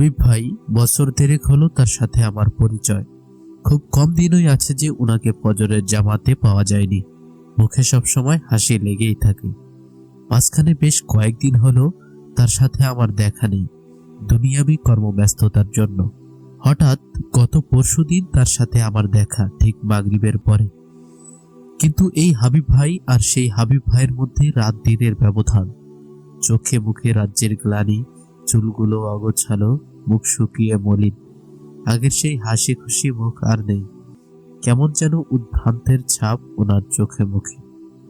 হাবিব ভাই বছর দেড়েক হলো তার সাথে আমার পরিচয়। খুব কম দিনই আছে যে উনাকে ফজরের জামাতে পাওয়া যায়নি। মুখে সব সময় হাসি লেগেই থাকে। মাঝখানে বেশ কয়েকদিন হলো তার সাথে আমার দেখা নেই, দুনিয়াবি কর্মব্যস্ততার জন্য। হঠাৎ গত পরশুদিন তার সাথে আমার দেখা ঠিক মাগরিবের পরে। কিন্তু এই হাবিব ভাই আর সেই হাবিব ভাইয়ের মধ্যে রাত দিনের ব্যবধান। চোখে মুখে রাজ্যের গ্লানি, চুলগুলো অগোছালো মুখ শুকিয়ে মলিন। আগের সেই হাসি খুশি মুখ আর নেই। কেমন যেন উদ্ভ্রান্তের ছাপ ওনার চোখে মুখে।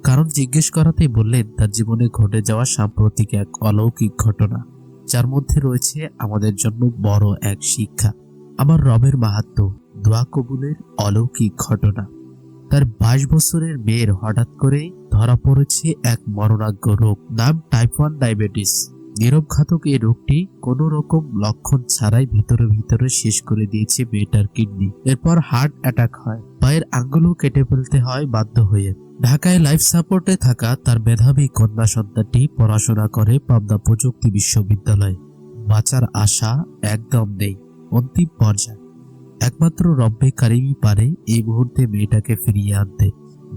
কারণ জিজ্ঞেস করাতেই বললেন, তার জীবনে ঘটে যাওয়া সাম্প্রতিক এক অলৌকিক ঘটনা, যার মধ্যে রয়েছে আমাদের জন্য বড় এক শিক্ষা। আমার রবের মাহাত্ম, দোয়া কবুলের অলৌকিক ঘটনা। তার বাইশ বছরের মেয়ের হঠাৎ করে ধরা পড়েছে এক মরণাজ্ঞ রোগ নাম টাইপ ওয়ান ডায়াবেটিস নীরবঘাতক এই রোগটি কোনো রকম লক্ষণ ছাড়াই ভিতরে ভিতরে শেষ করে দিয়েছে মেয়েটার কিডনি। এরপর হার্ট অ্যাটাক হয়। পায়ের আঙ্গুলও কেটে ফেলতে হয় বাধ্য হয়ে। ঢাকায় লাইফ সাপোর্টে থাকা তার মেধাবী কন্যা সন্তানটি পড়াশোনা করে পাবনা প্রযুক্তি বিশ্ববিদ্যালয়ে। বাঁচার আশা একদম নেই। অন্তিম পর্যায়ে। একমাত্র রব্বে কারিমই পারে এই মুহূর্তে মেয়েটাকে ফিরিয়ে আনতে।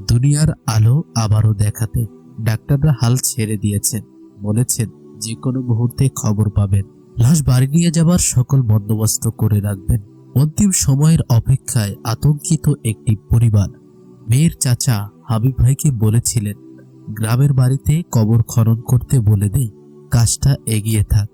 দুনিয়ার আলো আবারও দেখাতে। ডাক্তাররা হাল ছেড়ে দিয়েছেন, বলেছেন যে কোনো মুহূর্তে খবর পাবেন। লাশ বাড়ি নিয়ে যাবার সকল বন্দোবস্ত করে রাখবেন। অন্তিম সময়ের অপেক্ষায় আতঙ্কিত একটি পরিবার। মেয়ের চাচা হাবিব ভাইকে বলেছিলেন, গ্রামের বাড়িতে কবর খনন করতে বলে দেই, কাজটা এগিয়ে থাক।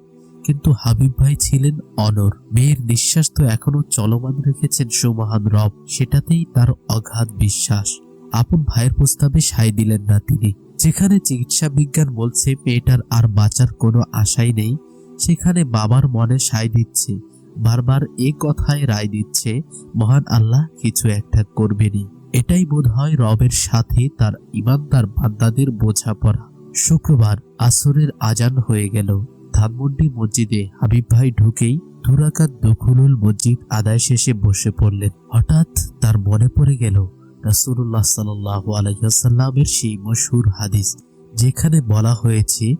কিন্তু হাবিব ভাই ছিলেন অনর। মেয়ের নিঃশ্বাস তো এখনও চলমান রেখেছেন সুমহান রব, সেটাতেই তার অগাধ বিশ্বাস। আপন ভাইয়ের প্রস্তাবে সায় দিলেন না তিনি। যেখানে চিকিৎসা বিজ্ঞান বলছে মেয়েটার আর বাঁচার কোনো আশাই নেই, সেখানে বাবার মনে সায় দিচ্ছে। বারবার এ কথায় রায় দিচ্ছে, মহান আল্লাহ কিছু একটা করবেনি এটাই বোধ হয় রবের সাথে তার ইমানদার বান্দাদের বোঝাপড়া। শুক্রবার আসরের আজান হয়ে গেল। ধানমন্ডি মসজিদে হাবিব ভাই ঢুকেই দুরাকাত দখলুল মসজিদ আদায় শেষে বসে পড়লেন। হঠাৎ তার মনে পড়ে গেল রাসূলুল্লাহ সাল্লাল্লাহু আলাইহি ওয়াসাল্লামের সেই মশহুর হাদিস, যেখানে বলা হয়েছে,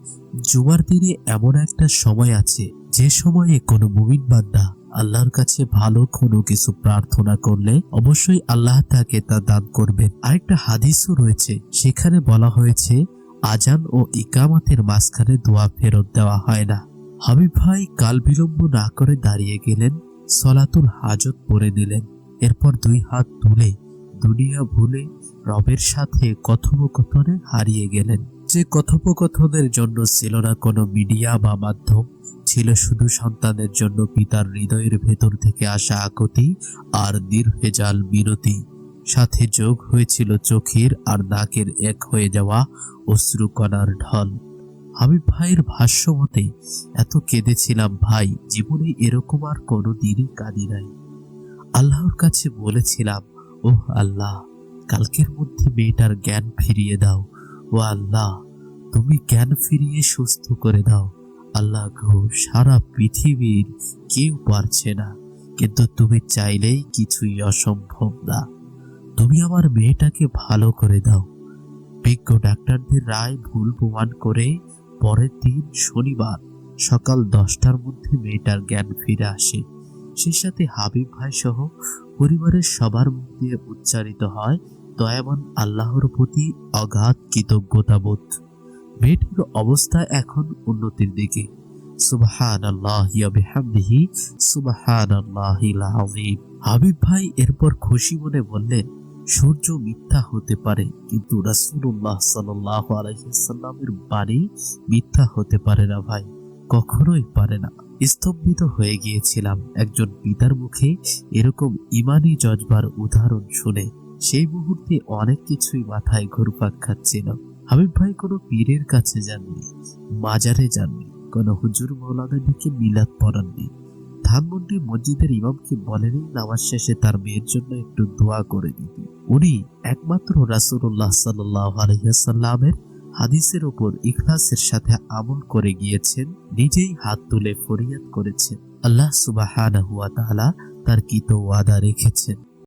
জুমার দিনে এমন একটা সময় আছে, যে সময়ে কোনো মুমিন বান্দা আল্লাহর কাছে ভালো কোনো কিছু প্রার্থনা করলে অবশ্যই আল্লাহ তাকে তা দান করবেন। আরেকটা হাদিসও রয়েছে, সেখানে বলা হয়েছে, আজান ও ইকামাতের মাঝখানে দোয়া ফেরত দেওয়া হয় না। হাবিব ভাই কাল বিলম্ব না করে দাঁড়িয়ে গেলেন, সলাতুল হাজত পরে নিলেন, এরপর দুই হাত তুলে দুনিয়া ভুলে রবের সাথে কথোপকথনে হারিয়ে গেলেন। যে কথোপকথনের জন্য ছিল না কোনো মিডিয়া বা মাধ্যম, ছিল শুধু সন্তানের জন্য পিতার হৃদয়ের ভেতর থেকে আসা আকতি আর নির্ভেজাল বিরতি। সাথে যোগ হয়েছিল চোখের আর নাকের এক হয়ে যাওয়া অশ্রুকণার ঢল। হাবিব ভাইয়ের ভাষ্য মতে, এত কেঁদেছিলাম ভাই, জীবনে এরকম আর কোনো দিনই কাঁদি নাই। আল্লাহর কাছে বলেছিলাম ওহ আল্লাহ, কালকের মধ্যে মেয়েটার জ্ঞান ফিরিয়ে দাও। ও আল্লাহ, তুমি জ্ঞান ফিরিয়ে সুস্থ করে দাও। আল্লাহ গো, সারা পৃথিবীর কেউ পারছে না। কিন্তু তুমি চাইলেই কিছুই অসম্ভব না। তুমি আমার মেয়েটাকে ভালো করে দাও। বিজ্ঞ ডাক্তারদের রায় ভুল প্রমাণ করে পরের দিন শনিবার সকাল দশটার মধ্যে মেয়েটার জ্ঞান ফিরে আসে। সেই সাথে হাবিব ভাই সহ পরিবারের সবার মুখ দিয়ে উচ্চারিত হয়, দয়াবান আল্লাহর প্রতি অগাধ কৃতজ্ঞতাবোধ। মেয়েটির অবস্থা এখন উন্নতির দিকে। হাবিব ভাই এরপর খুশি মনে বললেন, সূর্য মিথ্যা হতে পারে, কিন্তু রাসূলুল্লাহ সাল্লাল্লাহু আলাইহি সাল্লামের বাণী মিথ্যা হতে পারে না ভাই, কখনোই পারে না। স্তম্ভিত হয়ে গিয়েছিলাম। একজন পিতার মুখে এরকম ইমানি জজবার উদাহরণ শুনে সেই মুহূর্তে অনেক কিছুই মাথায় ঘুরপাক খাচ্ছিল। হাবিব ভাই কোনো পীরের কাছে যাননি, মাজারে যাননি, কোনো হুজুর মৌলানাদিকে মিলাদ পড়াননি। ধানমন্ডি মসজিদের ইমামকে বলেনি, নামাজ শেষে তার মেয়ের জন্য একটু দোয়া করে দিতে উনি একমাত্র রাসূলুল্লাহ সাল্লাল্লাহু আলাইহি সাল্লামের হাদিসের ওপর ইখলাসের সাথে আমল করে গিয়েছেন, নিজেই হাত তুলে ফরিয়াদ করেছেন। আল্লাহ সুবাহ তার কিত ওয়াদা রেখেছেন।